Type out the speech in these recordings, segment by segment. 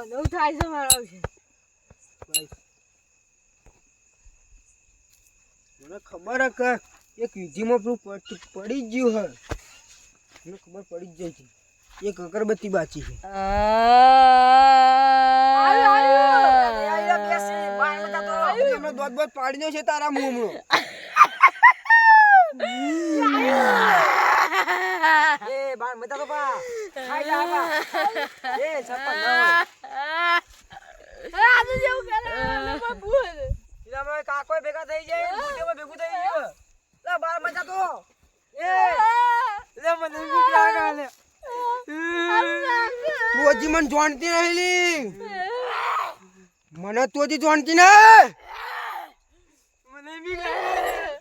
મને થાય છે મારા વિશે. મને ખબર હે કે એક વિધિમાં પેલું પડ- ગયું હે. મને ખબર પડી જ જાય છે એક અગરબત્તી બાચી છે. દોત બોત પાડી છે તારા મોં એ બાર મતા તો પા. ખાઈ જા પા. એ છપ્પન ઇનામાં કાકો ભેગા થઈ જાય મોટેમાં ભેગું થઈ ગયું. લે બાર મજા તો. એ. લે મને બીક લાગે તું હજી મને જાણતી નહીં લી મને તું હજી જાણતી ને મને બી લાગે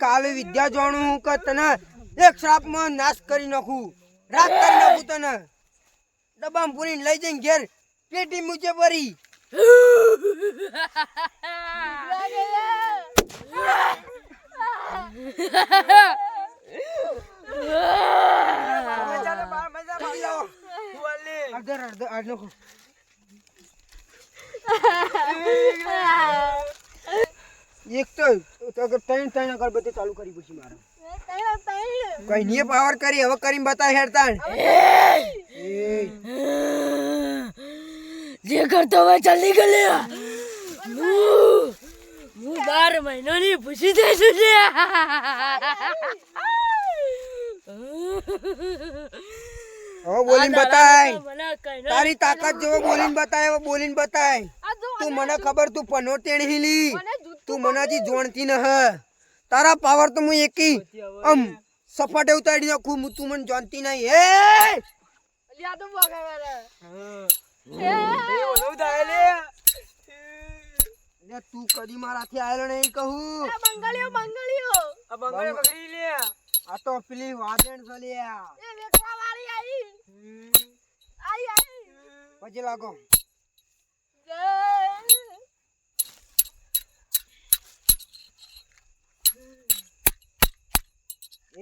કાલે વિદ્યા જાણું કે તને એક શ્રાપમાં નાશ કરી નાખું. રાત કરી નાખું તને. ડબ્બામાં પૂરીને લઈ જઈને ઘેર પેટી મૂચે ભરી એક તો ત્રણ ત્રણ અગરબત્તી ચાલુ કરી પછી મારે. કઈ નહીં પાવર કરી હવે કરીને બતા એ. જે કરતો હોય ચાલી ગયો હું બાર મહિનાની પૂછી જઈશું છે? હવે બોલીને બતાય. તારી તાકાત જેવો બોલીને બતાય હવે બોલીને બતાય. તું મને ખબર તું પનો ટેણી લી. તું મને હજી જોણતી ન હ તારા પાવર તો હું એકી. આમ સપાટે ઉતારી નાખું હું તું મને જાણતી નહીં હે લ્યા તો બગાડે લે તું કદી મારાથી આવેલો નહીં કહું. બંગાળીઓ આ બંગલે પકડી લે. આ તો પેલી વાદણ છે લે એ વેકવા વાળી આવી આઈ આઈ. પછી લાગો.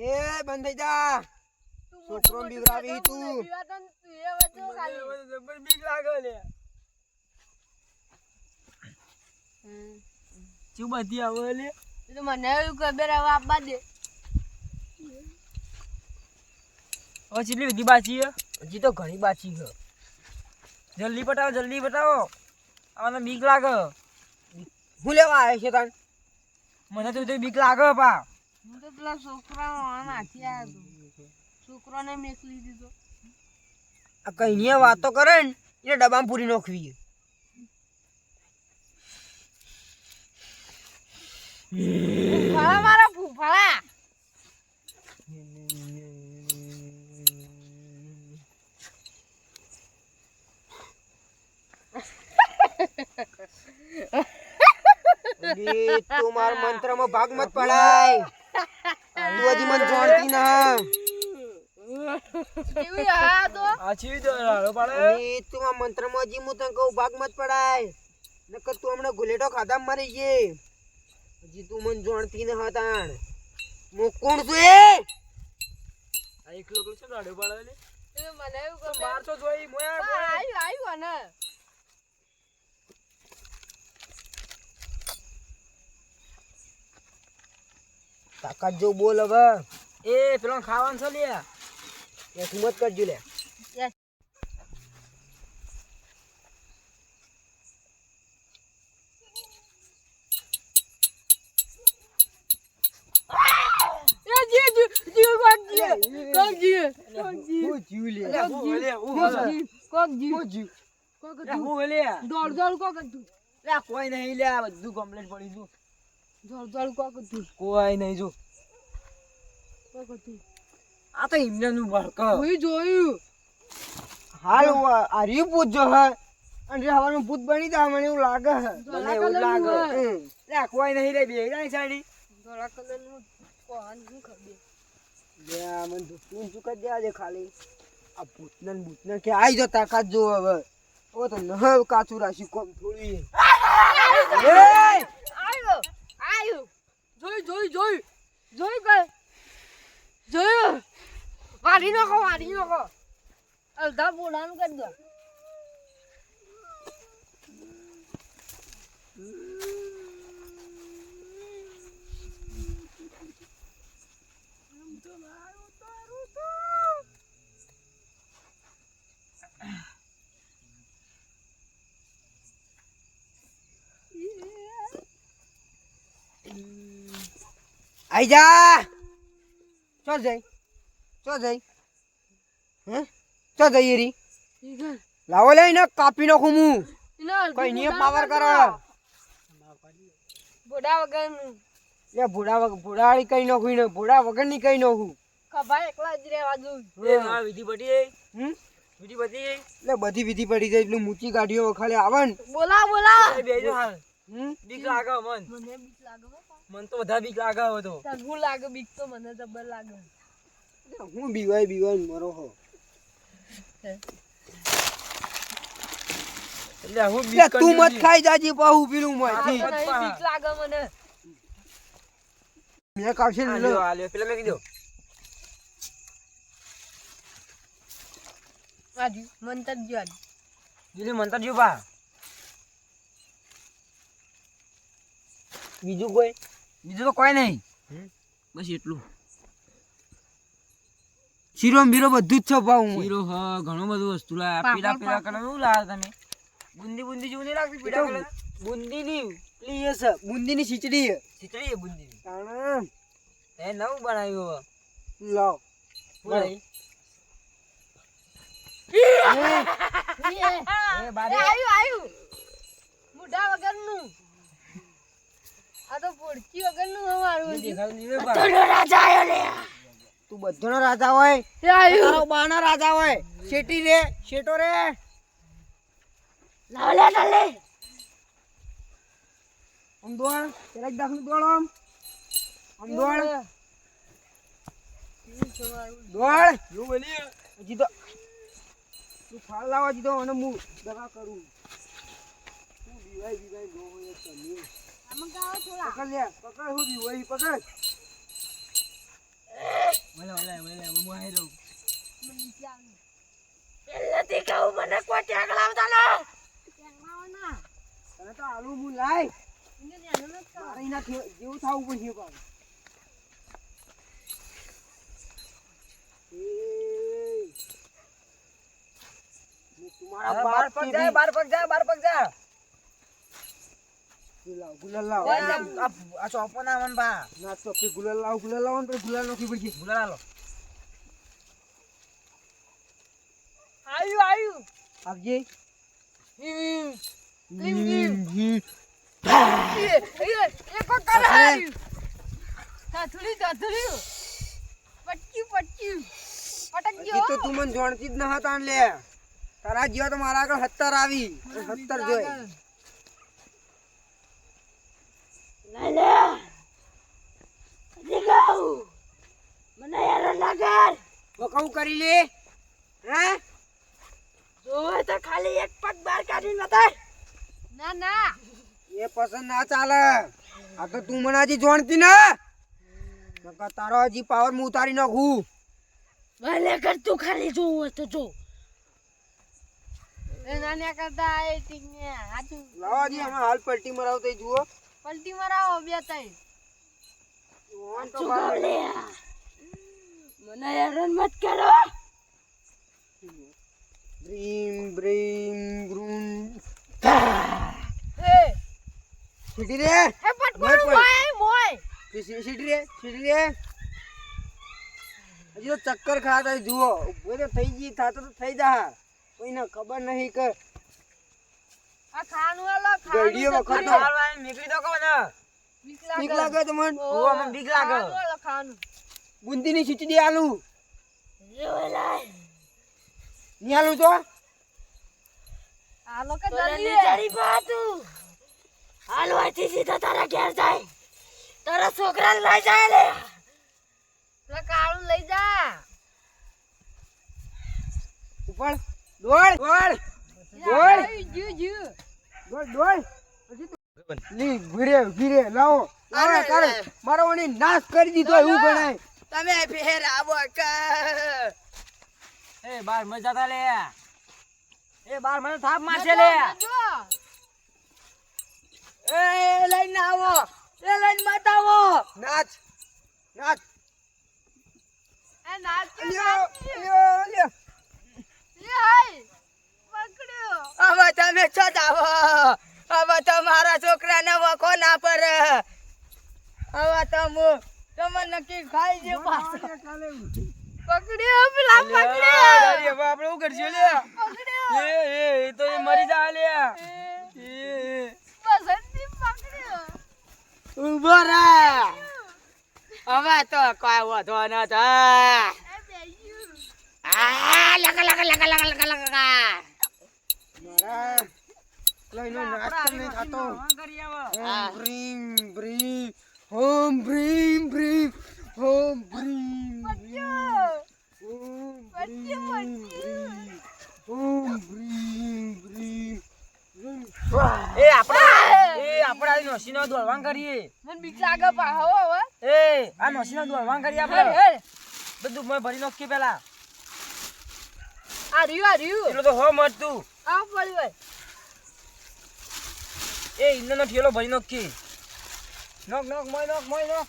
એ બંધ થઈ જા. છોકરો બીવરાવી તું. શું બધી આવે લે? મને એવું ખબર હવે આપવા દે. હવે કેટલી બધી બાચી હજી તો ઘણી બાચી છે જલ્દી પટાવો જલ્દી પટાવો. આને બીક લાગે. હું લેવા આવે છે તાન? મને તો તે બીક લાગે પા. હું તો પેલા છોકરા નાથી આવ્યો છોકરાને મેકલી દીધો. આ કઈ ની વાતો કરે ને એટલે ડબ્બામાં પૂરી નોખવી તું મારા મંત્રમાં તું મારા મંત્રમાં ભાગ મત પડાય. તું હજી મને જાણતી ના. કેવી હા તો આ છે તો રાડો પાડે. એ તું આ મંત્રમાં હજી હું તને કહું ભાગ મત પડાય. નકર તું હમણાં ગુલેટો ખાધા મરી ગઈ. હજી તું મને જાણતી ન હતાણ હું કોણ છું એ? આ એક લોકો છે રાડો પાડે લે મને એવું ખબર મારતો જોઈ મોયા આવ્યું આવ્યું ને તાકાત જેવું બોલ હવે. એ પેલો ખાવાનું છે લે એ હિંમત કરજો લે. કોઈ નહીં લે બધું કમ્પ્લેટ પડી છું કોઈ નહીં જો. આ તો ઇમરાનનું બળક હું. જોયું. હાલ આ રહ્યું પૂત જો હે. અને હવાનું ભૂત બની જા મને એવું લાગે હે. મને એવું લાગે. લે કોઈ નહીં રે બે રાઈ સાડી. ધોળા કલરનું શું ખબર? લે આ મને ધૂપનું શું દે આજે ખાલી. આ ભૂતને ને ભૂતને કે આઈ જો તાકાત જો હવે. ઓ તો નહ કાચું રાશી કોમ થોડી. એ! આયો. આવ્યો જોઈ જોઈ જોઈ. જોઈ કર જોયું વાઢી નાખો વાઢી નાખો અડધા બોલાનું કરી દો. આઈ જા. ચો જઈ? ચો જઈ? હે? ચો જઈ રી લાવો લે ને કાપી નાખું હું. કઈ નિયમ પાવર કરો. બોડા વગર લે ભૂડા વગર ભૂડાળી કઈ નાખું ને ભૂડા વગરની કઈ નાખું? ભાઈ એકલા જ રહેવા દઉં. એ આ વિધિ ગઈ. હમ? વિધિ પડી એટલે બધી વિધિ પડી જાય એટલું મૂચી ગાડીઓ ખાલી આવન. બોલા બોલા એ બેજો હાલ હમ? બીક લાગે મન મને બીક લાગે. મન તો વધારે બીક લાગે હવે તો. હું લાગે બીક તો મને જબર લાગે. હું બીવાય બીવાય મરો હો. એટલે હું બીક તું મત ખાઈ જાજી પાહુ પીલું માંથી બીક લાગે મને. મેં કાવશે ને લે. આલ્યો આલ્યો પેલા મેં કીધું. આજુ મંતર જો આજુ મંતર જો બા. બીજું કોઈ? બીજું તો કોઈ નહીં. બસ એટલું. શીરો બીરો બધું જ છે ભાવ શીરો હ ઘણું બધું વસ્તુ લાયા. પીળા પીળા કલરનું લાયા તમે. બુંદી બુંદી જેવું નહીં લાગતી પીળા કલર? બુંદી ની પેલી એ છે. બુંદી ની ખીચડી છે. ખીચડી છે બુંદી એ નવું બનાવ્યું હવે. લાવ. બોલ. એ બારી. આયુ આયુ મુઢા વગરનું. આ તો પોડકી વગરનું અમારું. રાજા તું બધોનો રાજા હોય. તારો બાનો રાજા હોય. શેટી રે શેટો રે? લાવ લે લે. આમ દોડ પેલા જ દાખલું દોડ આમ. આમ દોડ. દોડ. એવું બની? હજી તો તું ફાળ લાવવા જીતો અને હું દવા કરું. તું બીવાય બીવાય નો હોય તમે પકડ લે પકડ હું બીવાય પકડ. વલે વલે વલે હું આવી રહું. પહેલેથી કહું મને કોઈ ટેકલાવતા ના. ટેકલાવના તને તો આલુ હું લાય. એને નેનો ન કર મારે એના જેવું થાવું પડશે પાછું તમારા બાર પગ જાય બાર પગ જાય બાર પગ જાય ગુલાલ ગુલાલ લાવ આ ચોપો ના મન બા. ના તો પછી ગુલાલ લાવ ગુલાલ લાવો ને ગુલાલ આયુ આયુ. તું મને જોણતી જ ન હતા લે. તારા જીવા તો મારા આગળ સત્તર આવી. સત્તર જોઈ. મને યાર લાગે. વખાવું કરી લે. હે? જોવે તો ખાલી એક પગ બહાર કાઢી નતાય ના ના. એ પસંદ ના ચાલે. આ તો તું મને હજી જાણતી ને. નકર તારો હજી પાવર હું ઉતારી નાખું. ભલે કર તું ખાલી જોવું હોય તો જો. નાના કરતા એ ઠીક ને હાચું. લાવો હજી અમે હાલ પલટી મરાવ તો જુઓ. પલટી મરાવો બે તઈ. મને હેરાન મત કરો. બ્રીમ બ્રીમ ગ્રુમ એ સીટી રે. એ પટપટ મોય મોય. સીટી રે સીટી રે. હજી તો ચક્કર ખાતા જુઓ. ઊભો તો થઈ ગઈ થાતો તો થઈ જા. કોઈને ખબર નહીં કે આ ખાનું આલો ખાનું વખત તો હાલ વાય નીકળી દો કોને બીક બીક લાગે. લાગે તમને ઓવો, મને બીક લાગે. ખાનું આલો ખાનું ખીચડી આલુ. ની આલુ તો? આલો કે જલ્દી જરી પાતું. હાલો આથી સીધા તારા ઘેર જાય. તારા છોકરાને લઈ જાય લે. પેલા કાળું લઈ જા. ઉપર દોડ દોડ. દોડ જુ જુ દોડ દોડ લી ઘીરે ઘીરે લાવો. લાવો તારે મારો વણી નાશ કરી દીધો એવું ગણાય. તમે ફેર આવો કે. એ બાર મજા તા લે. એ બાર મને થાપ મારશે લે. એ લઈને આવો. એ લઈને બતાવો. નાચ નાચ. એ નાચ લ્યો. લ્યો, લ્યો. લે હાય. હવે તમે છો આવો હવે તો મારા છોકરાને વખો ના પર હવે તો હું તમે નક્કી ખાઈ જે પાછો. પકડ્યો, પેલા પકડ્યો. આપણે શું કરશું લે એ એ એ તો એ મરી જા લે એ, એ બસંતી પકડ્યો. ઊભો રે. હવે તો કોઈ વધો ન થાય. આ લગા લગા લગા લગા લગા લગા મારા પેલો એનો કેમ નહીં થતો. ઓમ ભ્રીમ ભ્રીમ હોમ ભ્રીમ ભ્રીમ હોમ ભ્રીમ. ઓમ. ઓમ ભ્રીમ ભ્રીમ. એ આપણા એ આપણા નસીનો દોડવાન કરીએ. મને બીક લાગે પાહો હવે એ આ નસીનો દોડવાન કરીએ આપણે. બધું મેં ભરી નોખી પેલા આ રહ્યું, આ રહ્યું. એટલું તો હો મળતું આ પડ્યું હોય. એ ઈંધણનો ઠેલો ભરી નાખી નોક નોક મોય નોક મોય નોક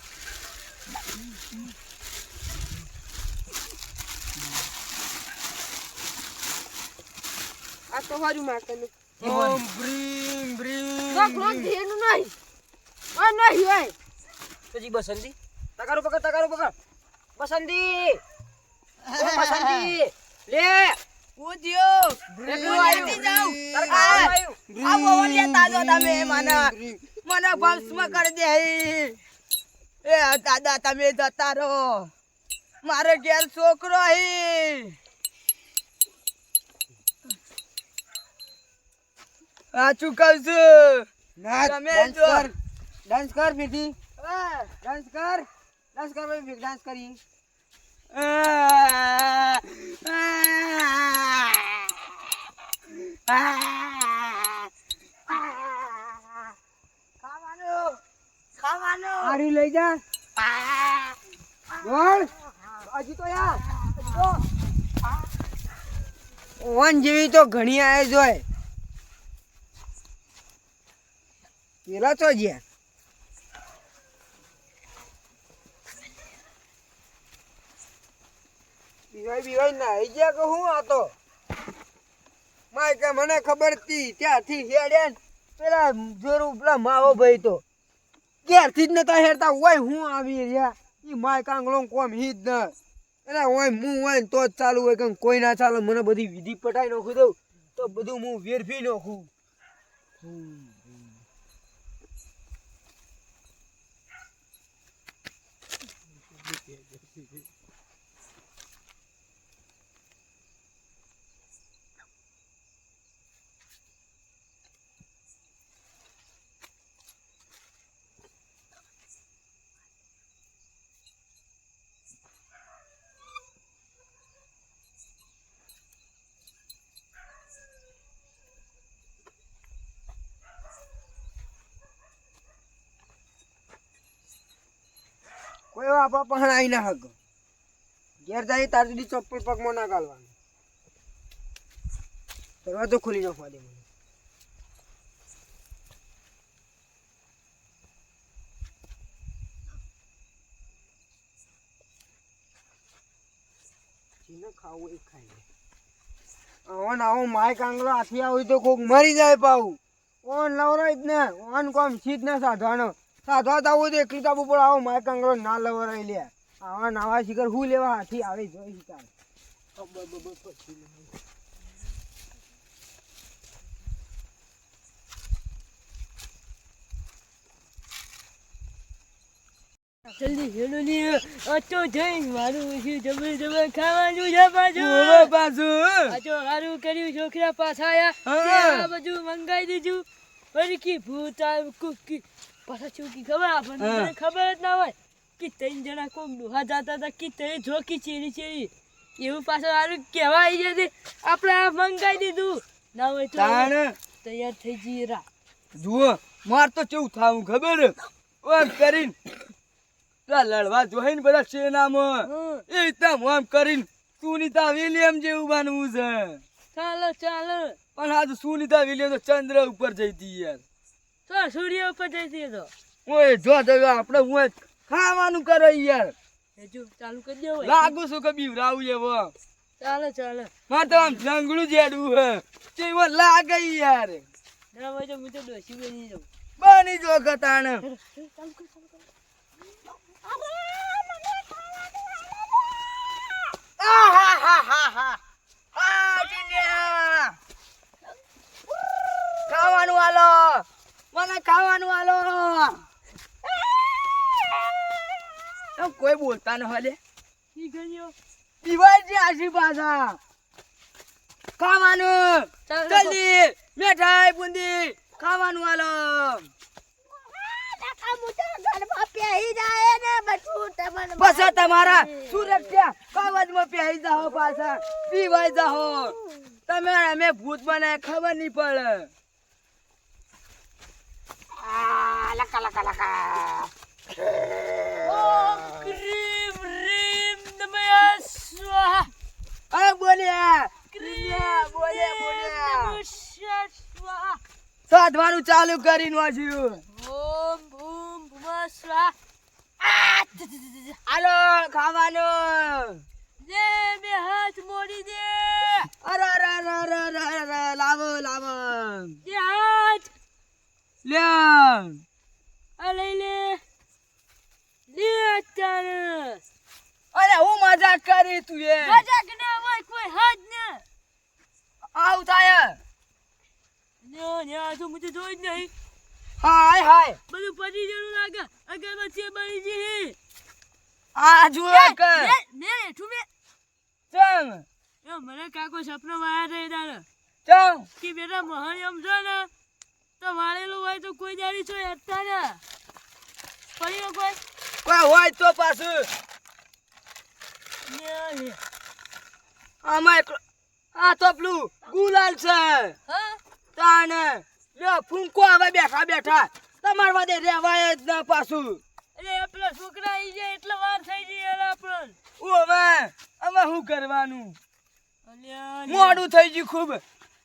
આ તો હારું મારતાનું. ઓમ ભ્રીમ ભ્રીમ ના, ક્રોધ ધ્યેયનું નહીં. આ નહીં હોય. પછી બસંતી. તકારું પકડ તકારું પકડ. બસંતી. ઓ બસંતી. લે. ઉદ્યો એકલું આવ્યું જાવ આ બોલ લેતા જો તમે મને મને ભસ્મ કરી દે. એ દાદા તમે જતા રહો. મારે ઘેર છોકરો હી. સાચું ચૂકવ છું? તમે ડાન્સ જો. કર. ડાન્સ કર બેટી. ડાન્સ કર. ડાન્સ કર ડાન્સ કરી. લઈ જા. બોલ. હજી તો યાર. ઓન જેવી તો ઘણી આવે જોય. પેલા તો જ્યાં. બીવાય બીવાય નાઈ ગયા કે હું આ માય કે મને ખબર હતી ત્યાંથી હેડ્યા ને પેલા જોરું, પેલા માવો ભાઈ તો. ક્યારથી જ નતા હેરતા હોય હું આવી રહ્યા? એ માય કાંગલો કોમ હી જ ન. એટલે હોય હું હોય તો જ ચાલુ હોય કે કોઈ ના ચાલે, મને બધી વિધિ પટાઈ નાખું દઉં, તો બધું હું વેરફી નાખું. કોઈ આપણા પણ આવી ના હક ઘેર જાય તાર સુધી ચપ્પલ પગમાં ના ગાલવાનું દરવાજો ખોલી નાખવા દે ખાવું એ ખાઈ લે. આવો આવો માય કાંગલો હાથી આવી તો કોક મરી જાય પાવું ઓન લવરાય જ ને ઓન કોમ સીધ ને સાધવાનો. સાધવા વાત આવું તો એકલું તાબુ પણ આવો માય કાંગલો ના લવરાય લે. આવા નાવા શિખર હું લેવા હાથી આવે જોઈ શિકાર જલ્દી હેડો ની અચો જઈ મારું શું જબર જબર ખાવાનું છે પાછું. પાછું આજો હારું કર્યું છોકરા પાછા આયા. આ બધું મંગાઈ દીધું. પરકી ભૂત કુકી. પાછા ચૂકી ખબર? આપણને ખબર જ ના હોય. કે ત્રણ જણા કોક ડોહા જાતા હતા કે તે જોકી ચેરી ચેરી. એવું પાછળ સારું કહેવા આવી જતી આપણે આ મંગાઈ દીધું. ના હોય તો તૈયાર થઈ જઈએ રા જુઓ માર તો કેવું થાવું ખબર? ઓમ કરીને. લડવા જોઈને બધા સેનામાં એ રીતના આમ કરીને સુનીતા વિલિયમ જેવું બનવું છે. ચાલો ચાલો. પણ આ તો સુનીતા વિલિયમ તો ચંદ્ર ઉપર જઈતી યાર. તો સૂર્ય ઉપર જઈતી તો. ઓય જો જો આપણે હું ખાવાનું કરો યાર. જો ચાલુ કરી દેવો લાગુ છું કે બીવરાવું એવો. ચાલે ચાલે. મારે તો આમ જંગલું જેડું હે. કેવો લાગે યાર. ના ભાઈ તો હું તો ડોસી બની જાઉં. બની જો ગતાણ. ચાલુ કર ચાલુ કર ખાવાનું આલો. મને ખાવાનું આલો. એમ કોઈ બોલતા ન હોય પીવાય છે આશી પાછા. ખાવાનું. જલ્દી મીઠાઈ બુંદી. ખાવાનું આલો. પાછા તમારા સુરક્ષા કાગળમાં પહેરી જાઓ પાછા. પીવાય જાઓ. તમે અમે ભૂત બનાય ખબર નહીં પડે. આ, લકા લકા લકા ક્રીમ રીમ નમઃ સ્વાહા અરે બોલ્યા ક્રિયા બોલ્યા નમઃ સ્વાહા સાધવાનું ચાલુ કરીને નાખ્યું ઓમ ભૂમ ભૂમ સ્વાહા હાલો ખાવાનું દે બે હાથ મોડી દે અરે અરે અરે અરે લાવો લાવો લ્યો આ લઈ લે લે અરે હું મજાક કરી તું એ. મજાક ના હોય કોઈ હાથ ને. આવ થાય. ન્યા ન્યા તો મુજે જોઈ જ નહીં. હાય હાય બધું પડી જેવું લાગે. અગરબત્તી બની જી આ જુઓ કે મે મે ચમ એ મને કાકો સપનો વાયા રે દાડો ચમ કે બેટા મોહન એમ છો ને તો વાળેલું હોય તો કોઈ દાડી છો હેઠતા ને. પડ્યો કોઈ કોઈ હોય તો પાછું. આમાં એક આ તો પેલું ગુલાલ છે. તાને લ્યો ફૂંકો હવે બેઠા બેઠા. તમાર વાદે રહેવાય જ ના પાછું. અરે પેલા છોકરા આવી જાય એટલે વાર થઈ ગઈ યાર આપણને. ઓ હવે હવે શું કરવાનું? મોડું થઈ ગયું ખૂબ.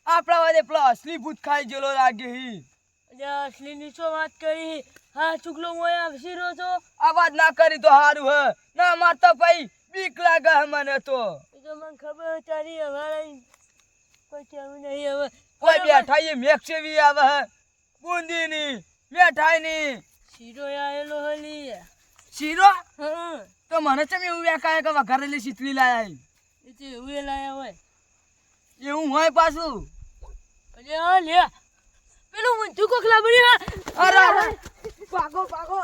આપણા વાદે પેલો અસલી ભૂત ખાઈ ગયેલો લાગે હી. અસલી નીચો વાત કરી? હા ચુકલો મોય રહ્યો છો. અવાજ ના કરી તો હારું હે. ના મારતા ભાઈ બીક લાગે હે મને તો. તો મને ખબર તારી હવારે કોઈ કેવું નહીં હવે. કોઈ બેઠા એ મેક્ષેવી આવે હે. બુંદી ની મેઠાઈ ની શીરો આવેલો હલી શીરો? હા તો મને ચમ એવું વેકાય કે વઘારેલી શીતલી લાયા હી. એ એવું એ લાયા હોય. એવું હોય પાછું? અલ્યા લે પેલું ઊંધું કોક લાવડી હા અરે અરે. ભાગો ભાગો.